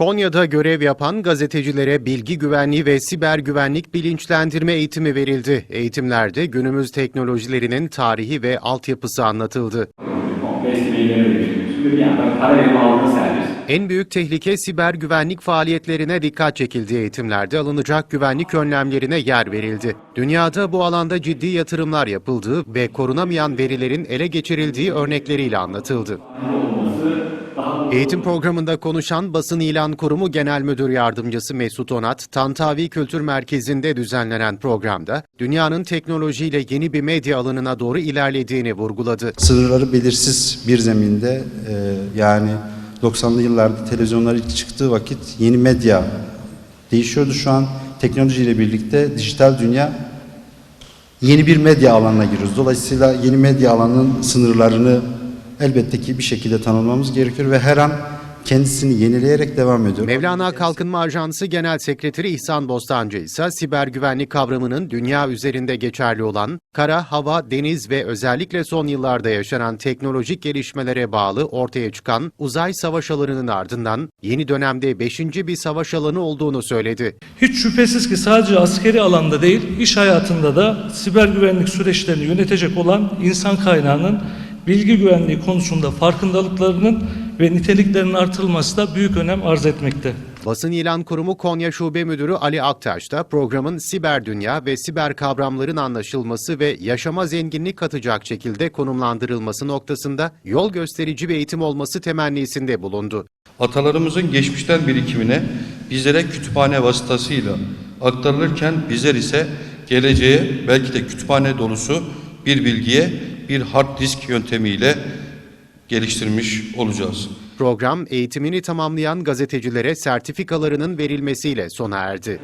Konya'da görev yapan gazetecilere bilgi güvenliği ve siber güvenlik bilinçlendirme eğitimi verildi. Eğitimlerde günümüz teknolojilerinin tarihi ve altyapısı anlatıldı. En büyük tehlike siber güvenlik faaliyetlerine dikkat çekildi. Eğitimlerde alınacak güvenlik önlemlerine yer verildi. Dünyada bu alanda ciddi yatırımlar yapıldığı ve korunamayan verilerin ele geçirildiği örnekleriyle anlatıldı. Eğitim programında konuşan Basın İlan Kurumu Genel Müdür Yardımcısı Mesut Onat, Tantavi Kültür Merkezi'nde düzenlenen programda dünyanın teknolojiyle yeni bir medya alanına doğru ilerlediğini vurguladı. sınırları belirsiz bir zeminde e, yani 90'lı yıllarda televizyonlar ilk çıktığı vakit yeni medya değişiyordu. Şu an teknolojiyle birlikte dijital dünya yeni bir medya alanına giriyoruz. Dolayısıyla yeni medya alanının sınırlarını elbette ki bir şekilde tanımlamamız gerekiyor ve her an kendisini yenileyerek devam ediyor. Mevlana Kalkınma Ajansı Genel Sekreteri İhsan Bostancı ise siber güvenlik kavramının dünya üzerinde geçerli olan kara, hava, deniz ve özellikle son yıllarda yaşanan teknolojik gelişmelere bağlı ortaya çıkan uzay savaş alanının ardından yeni dönemde 5. bir savaş alanı olduğunu söyledi. Hiç şüphesiz ki sadece askeri alanda değil, iş hayatında da siber güvenlik süreçlerini yönetecek olan insan kaynağının bilgi güvenliği konusunda farkındalıklarının ve niteliklerinin artırılması da büyük önem arz etmekte. Basın İlan Kurumu Konya Şube Müdürü Ali Aktaş da programın siber dünya ve siber kavramların anlaşılması ve yaşama zenginlik katacak şekilde konumlandırılması noktasında yol gösterici bir eğitim olması temennisinde bulundu. Atalarımızın geçmişten birikimine bizlere kütüphane vasıtasıyla aktarılırken bizler ise geleceğe belki de kütüphane dolusu bir bilgiye bir hard disk yöntemiyle geliştirmiş olacağız. Program eğitimini tamamlayan gazetecilere sertifikalarının verilmesiyle sona erdi.